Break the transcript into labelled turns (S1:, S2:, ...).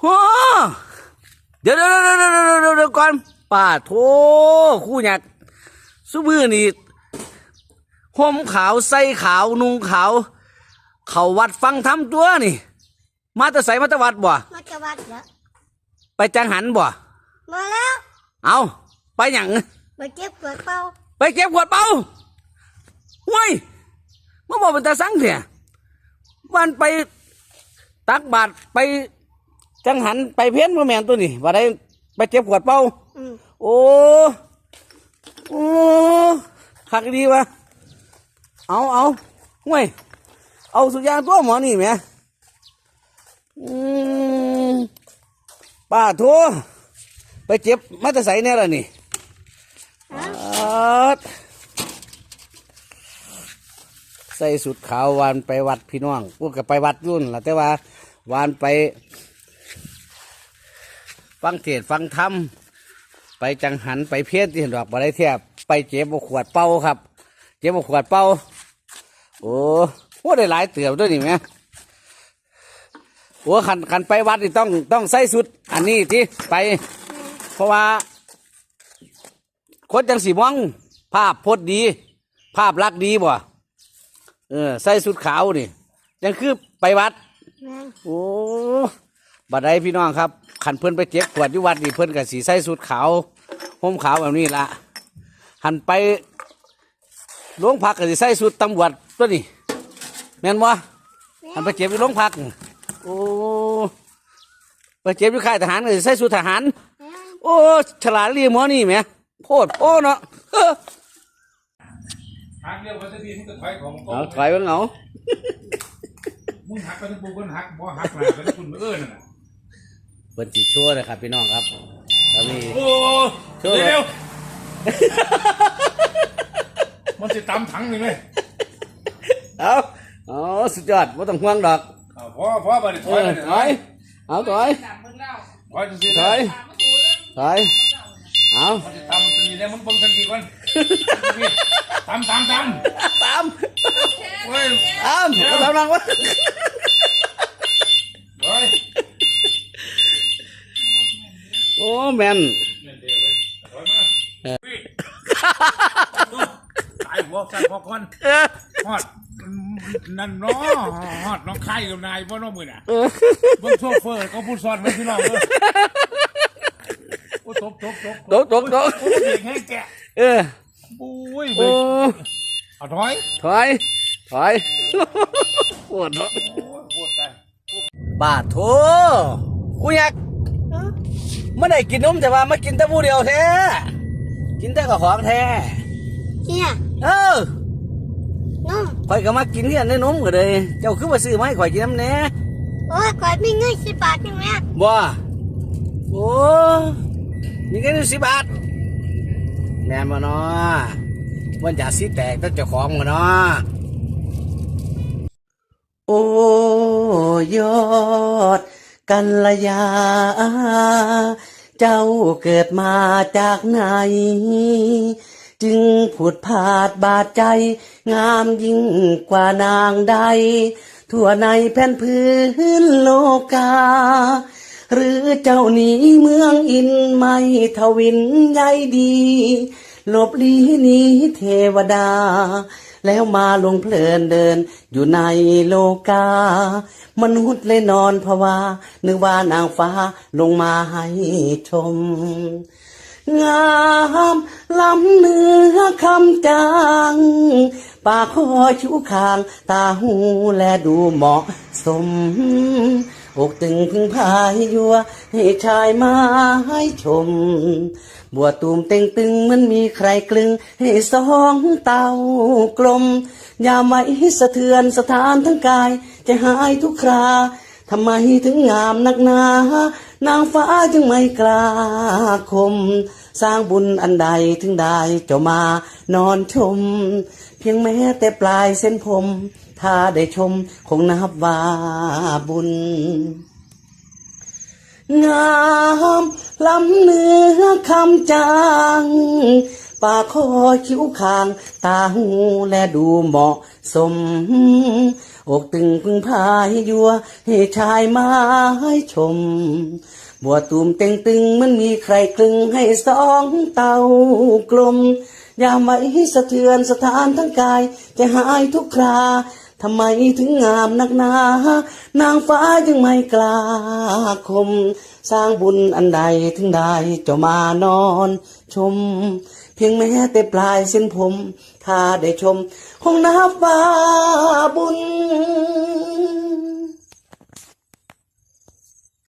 S1: โอ้เดี๋ยวเดี๋ยวเดี๋ยวเดี๋ยวเดี๋ยวเดี๋ยวเดี๋ยวก่อนป้าโถคู่หยักสุบือนี่ห่มขาวใส่ขาวนุ่งขาว เขาวัดฟังทำตัวนี่ มาแต่ใส่มาแต่วัดบ่
S2: มาจะวัดแล้ว
S1: ไปจังหันบ่
S2: มาแล้ว
S1: เอาไปหยัง
S2: ไปเก็บกวดเป่า
S1: ไปเก็บขวดเปล่าห้วยมาบอกเป็นตาสังเถอะวันไปตักบาตรไป จังหันไปเพี้ยนพ่อแม่นตัวนี่ว่าได้ไปเก็บขวดเปล่า
S2: อืม
S1: โอ้โอ้หักดีวะเอาเอาห่วยเอาสุดยางตัวหมอนี่แหม่อืมป้าโทัวไปเจ็บมาแตะใส่เนี่ยล่ะนี่
S2: ฮะ
S1: อัดใส่สุดขาววานไปวัดพี่น้องพวกก็ไปวัดรุ่นล่ะแต่ว่าวานไป ฟังเทศน์ฟังธรรมไปจังหันไปเพี้ยนที่เห็นดอกบ่ได้เทียบไปเจ็บเอาขวดเป่าครับ เจ็บเอาขวดเป่าโอ้โหได้หลายเตือบด้วยนี่แหม่โอ้ขันขันไปวัดนี่ต้องต้องใส่สุด อันนี้ที่ไป เพราะว่าคนจังสีมองภาพพจน์ดี ภาพลักษณ์ดีบ่เออใส่สุดขาวนี่ยังคือไปวัด
S2: แม่ง
S1: โอ้ บัดใดพี่น้องครับขันเพิ่นไปเจ็บขวดอยู่วัดนี่เพิ่นกับสีใส่สุดขาวห่มขาวแบบนี้ละหันไปโรงพักกับสีใส่สุดตำรวจตัวนี้แม่นบ่หันไปเจ็บอยู่โรงพักโอ้ไปเจ็บอยู่ค่ายทหารกับสิใส่สุดทหาร
S2: แม่ง
S1: โอ้ฉลาดเรียหมอนี่แหม่โพดโอ้เนาะเออ
S3: หักเร็วกว่าจะดีมึงก็ถอยของมึง
S1: เอาถอยไว้เหงา
S3: มึงหักไปทั้งปูกันหักบ่หักหลายไปทั้งคุณเอื้อนั่นน่ะ
S1: เพิ่นสิชั่วเลยครับพี่น้องครับตอนนี้
S3: โอ้
S1: เชื่อเลย
S3: เร็วมันจะตำถังนี่ไหม
S1: เอาอ๋อสุดยอดไม่ต้องห่วงดอก
S3: เอาพอพอไปดิถ
S1: เอ
S3: อย
S1: อ
S3: ไปดิ
S1: ถอยเอาถอย
S3: ถอยจะสิ
S1: ถอยถอยเอา
S3: มันจะตำจะมีได้มึงเบิ่งทันทีก่อนตำตำต
S1: ตามำ
S3: เว้ย
S1: ตามเอาตามนังวะ
S3: ถอย
S1: โอ้แมน
S3: เนี่ยเดี๋ยวเว้ยถอยมาตายหัวใจพอก่อน
S1: เออ
S3: ฮอดนั่นเนาะฮอดน้องไข่กับนายพ่อน้องมือน่ะ
S1: เออ
S3: เบิ่งโชเฟอร์เขาพูดซ้อนไว้พี่น้องเด้อโอ้ตบตบตบ
S1: ตกตกตก
S3: โอ้เด็กแห้งแกะ
S1: เออ
S3: ปุ้ย
S1: โอ้
S3: เว้ยเอาถอย
S1: ถอยถอยปวดเนาะ
S3: โอ้ยปวดใจ
S1: บาดโถกูอยาก
S2: ฮะ
S1: ไม่ได้กินนมแต่ว่ามากินแต่ผู้เดียวแท้ กินแต่กับของแท้
S2: เฮีย
S1: เออ
S2: นุ่ม
S1: ข่อยก็มากินเฮียนได้นมก็เลย เจ้าคือมาซื้อมาให้ข่อยกินน้ำแหน่
S2: โอ้ยกวดมีเงินสิบบาทยังไง
S1: บ่โอ้มีแค่สิบบาทแม่นบ่เนาะมันจะสิแตกตั้งเจ้าของบ่เนาะโอ้ยอดกันละยา เจ้าเกิดมาจากไหน จึงผุดผาดบาดใจ งามยิ่งกว่านางใด ทั่วในแผ่นพื้นโลกา หรือเจ้าหนีเมืองอินไม่ทวินใยดีหลบลีหนีเทวดา แล้วมาลงเพลินเดิน อยู่ในโลกามนุษย์เลยนอนภาวานึกว่านางฟ้าลงมาให้ชม งามล้ำเนื้อคำจางปากคอชูคาง ตาหูและดูเหมาะสม อกตึงพึ่งพายยัวให้ชายมาให้ชม บัวตูมเต็งตึงมันมีใครกลึง ให้สองเต้ากลม ยาไม้สะเทือนสถานทั้งกาย จะหายทุกคราทำไมถึงงามนักหนา นางฟ้าจึงไม่กล้าคม สร้างบุญอันใดถึงได้เจ้ามานอนชม เพียงแม้แต่ปลายเส้นผม ถ้าได้ชมคงนับว่าบุญ งามล้ำเนื้อคำจางปากคอคิ้วคาง ตาหูและดูเหมาะสม อกตึงพึ่งพายยัวให้ชายมาให้ชม บัวตูมเต็งตึงมันมีใครคลึงให้สองเต่ากลม ยามไหมสะเทือนสถานทั้งกาย จะหายทุกคราทำไมถึงงามนักหนา นางฟ้ายังไม่กล้าคม สร้างบุญอันใดถึงได้เจ้ามานอนชม เพียงแม้แต่ปลายเส้นผม ถ้าได้ชม คงนับว่าบุญ